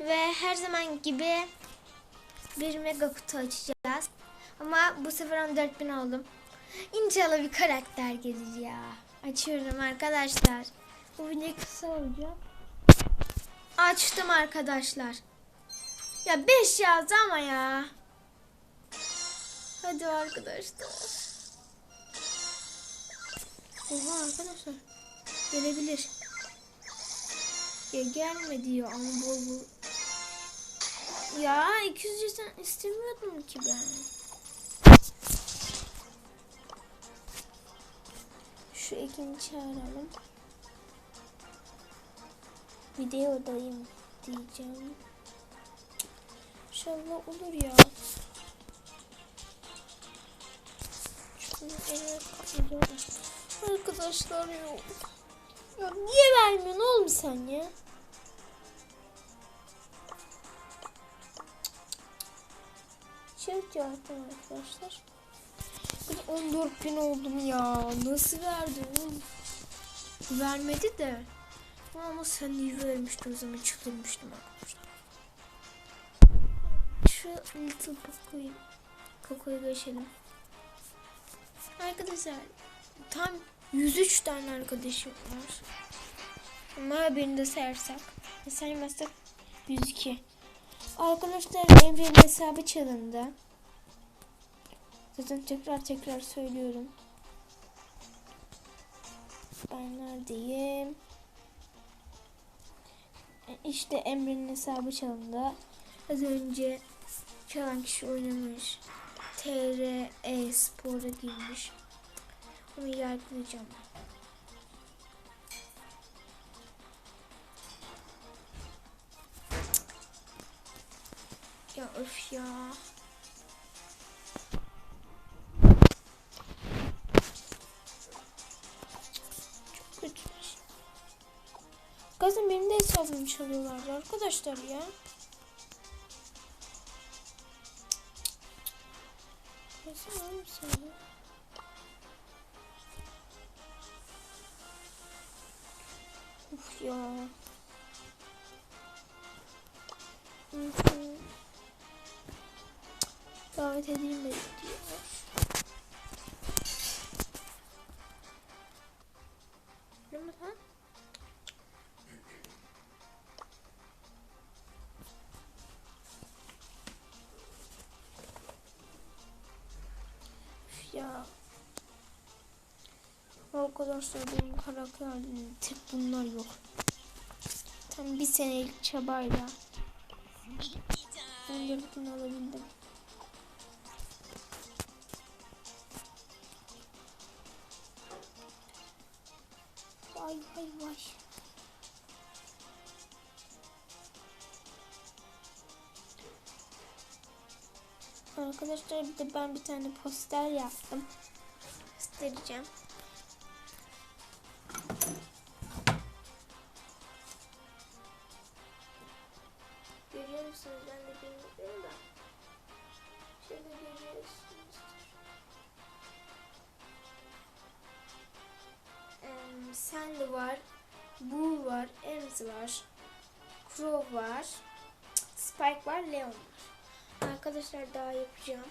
Ve her zaman gibi bir mega kutu açacağız. Ama bu sefer 14 bin oldum. İnşallah bir karakter gelir ya. Açıyorum arkadaşlar. Bu video kısa olacak. Açtım arkadaşlar. Ya 5 yazdı ama ya. Hadi arkadaşlar. Oha arkadaşlar. Gelebilir. Ya gelme diyor ama bol bol. Ya 200 yüzden istemiyordum ki ben. Şu ekini çağıralım. Videodayım diyeceğim. İnşallah olur ya. Arkadaşlar yok. Ya niye vermiyorsun oğlum sen ya? Çift yaptım arkadaşlar. Bir 14 bin oldum ya. Nasıl verdi oğlum? Vermedi de. Ama sen iyi vermiştin o zaman çıldırmıştım arkadaşlar. Şu Little Poco'yu Poco'yu geçelim. Arkadaşlar tam 103 tane arkadaşım var. Ama birini de sayarsak. Saymazsak 102. Arkadaşlar Emre'nin hesabı çalındı. Zaten tekrar tekrar söylüyorum. Ben neredeyim? E, İşte Emre'nin hesabı çalındı. Az önce çalan kişi oynamış. TR e-spora girmiş. Onu yargılayacağım. Ya öf ya. Çok kötü. Gazım benim de hesabımı çalıyorlardı arkadaşlar ya. Var mısın ya? Uf ya. Davet edeyim de diyor. Üf Ya. Arkadaşlar benim karakterimde tek bunlar yok. Tam bir senelik çabayla. Ben de bunu alabildim. Vay. Arkadaşlar bir de ben bir tane poster yaptım. Göstereceğim. Sandy var. Boo var. Ems var. Crow var. Spike var. Leon var. Arkadaşlar daha yapacağım.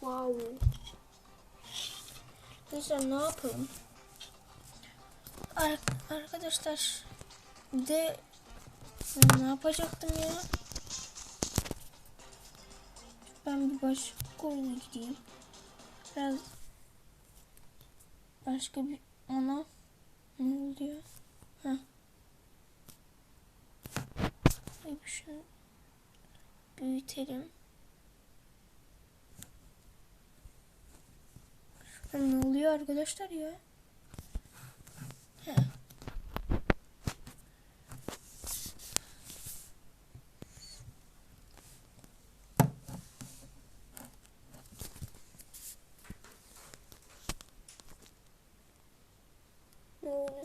Wow. Arkadaşlar ne yapalım? Ar- arkadaşlar de ne yapacaktım ya? Ben bir başka oyuna gideyim. Biraz başka bir ona ne oluyor? Ha. Ay şunu büyütelim. Ha, Ne oluyor arkadaşlar ya? He.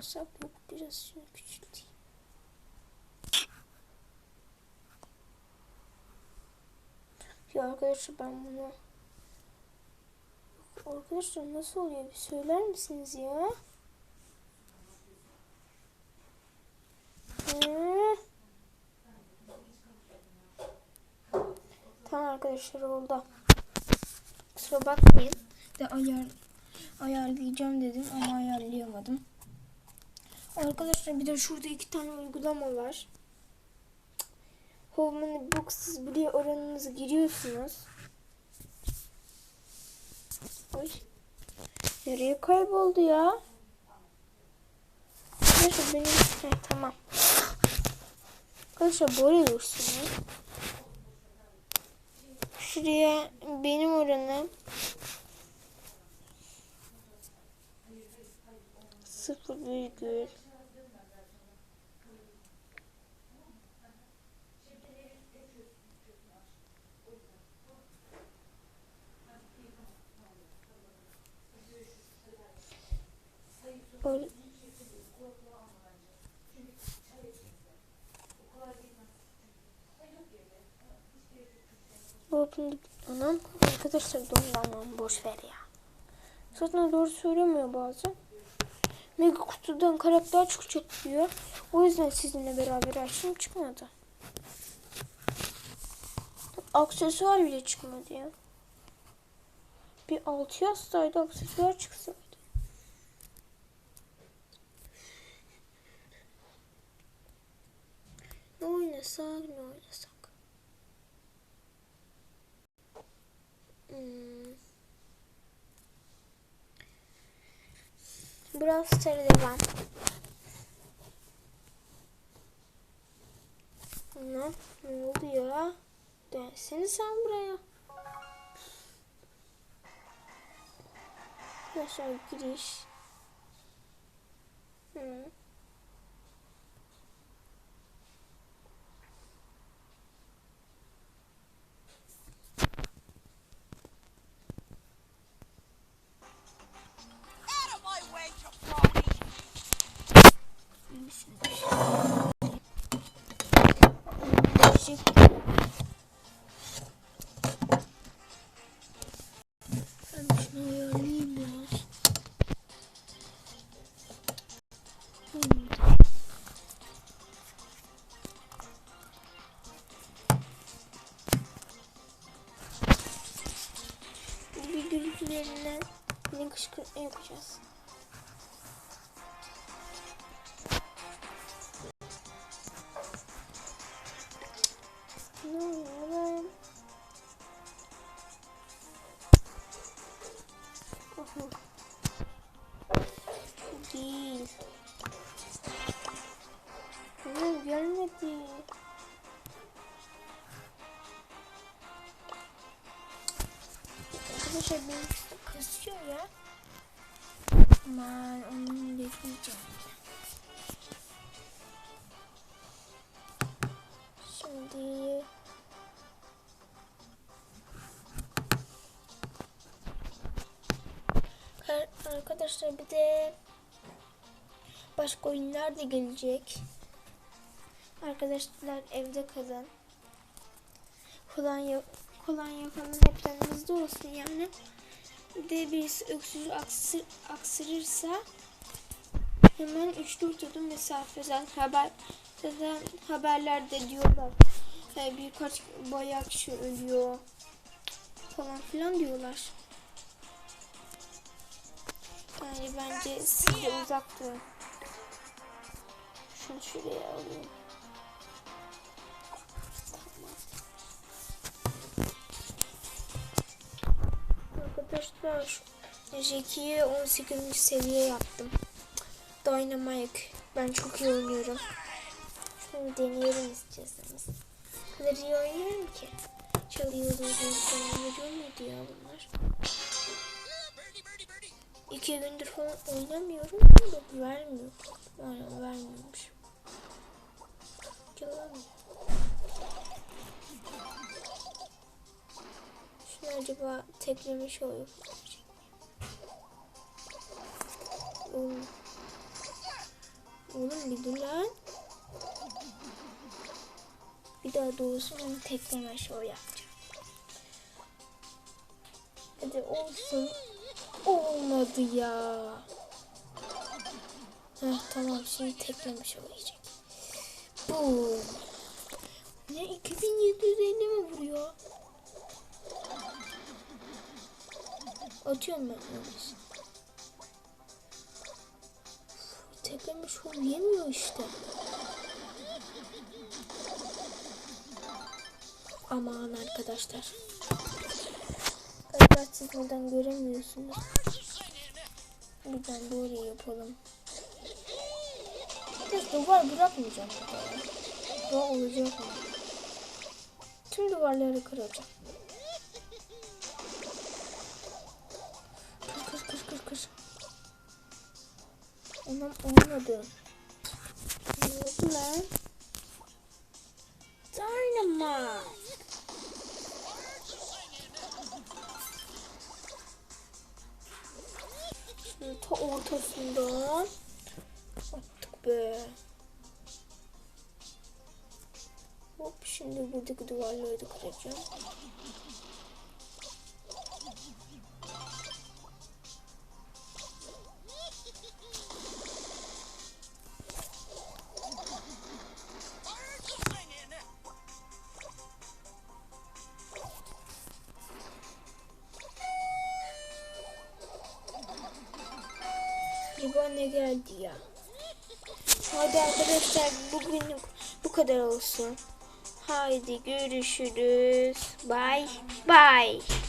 hesap yok. Biraz şunu küçülteyim. Ya arkadaşlar ben bunu... Arkadaşlar nasıl oluyor bir söyler misiniz ya? Ee... Tamam arkadaşlar oldu. Kusura bakmayın. De ayar ayarlayacağım dedim ama ayarlayamadım. Arkadaşlar bir de şurada iki tane uygulama var. Home Book siz buraya oranınızı giriyorsunuz. Oy. Nereye kayboldu ya? Arkadaşlar benim... Heh, tamam. Arkadaşlar böyle dursunuz. Şuraya benim oranım sıfır virgül Open Anam arkadaşlar donlanmam boş ver ya. Zaten doğru söylemiyor bazen. Mega kutudan karakter çıkacak diyor. O yüzden sizinle beraber açtım çıkmadı. Aksesuar bile çıkmadı ya. Bir altı yazsaydı aksesuar çıksaydı. Ne oynasak ne oynasak. Brawl Stars'a devam. Ne? Ne oldu ya? Dönsene sen buraya. Arkadaşlar giriş. Hı. Gürültülerinden kışkırtma yapacağız. Arkadaşlar benim kasıyor ya. Aman onu bekleyeceğim. Şimdi Ar- Arkadaşlar bir de başka oyunlar da gelecek. Arkadaşlar evde kalın. Kolonya, kolonya falan hep yanınızda olsun yani. De birisi öksürü aksır, aksırırsa hemen 3-4 adım mesafeden haber zaten haberlerde diyorlar. e, birkaç bayağı kişi ölüyor falan filan diyorlar. Yani bence siz de uzak durun. Şunu şuraya alayım. Arkadaşlar Jackie'yi 18. seviye yaptım. Dynamite. Ben çok iyi oynuyorum. Şunu deneyelim istiyorsanız. Kadar iyi oynuyorum ki. Çalıyor duyduğunuz veriyor muydu ya bunlar? İki gündür falan oynamıyorum. Yok vermiyor. Yani vermiyormuş. Şunu acaba teklemiş oluyor. Oğlum. Oğlum bir dur lan. Bir daha doğrusu onu tekleme show yapacağım. Hadi olsun. Olmadı ya. Heh, tamam şimdi teklemiş olacak. Bu. Ne 2750 mi vuruyor? Atıyorum ben öyleyse. Tekleme şov yemiyor işte. Aman arkadaşlar. Galiba siz buradan göremiyorsunuz. Buradan böyle yapalım. Biraz duvar bırakmayacağım. Duvar olacak mı? Tüm duvarları kıracağım. Anam olmadı. Ne oldu lan? Dynamite. Ta ortasından attık be. Hop şimdi buradaki duvarları da kıracağım. Acaba ne geldi ya? Hadi arkadaşlar bugünlük bu kadar olsun. Haydi görüşürüz. Bye bye.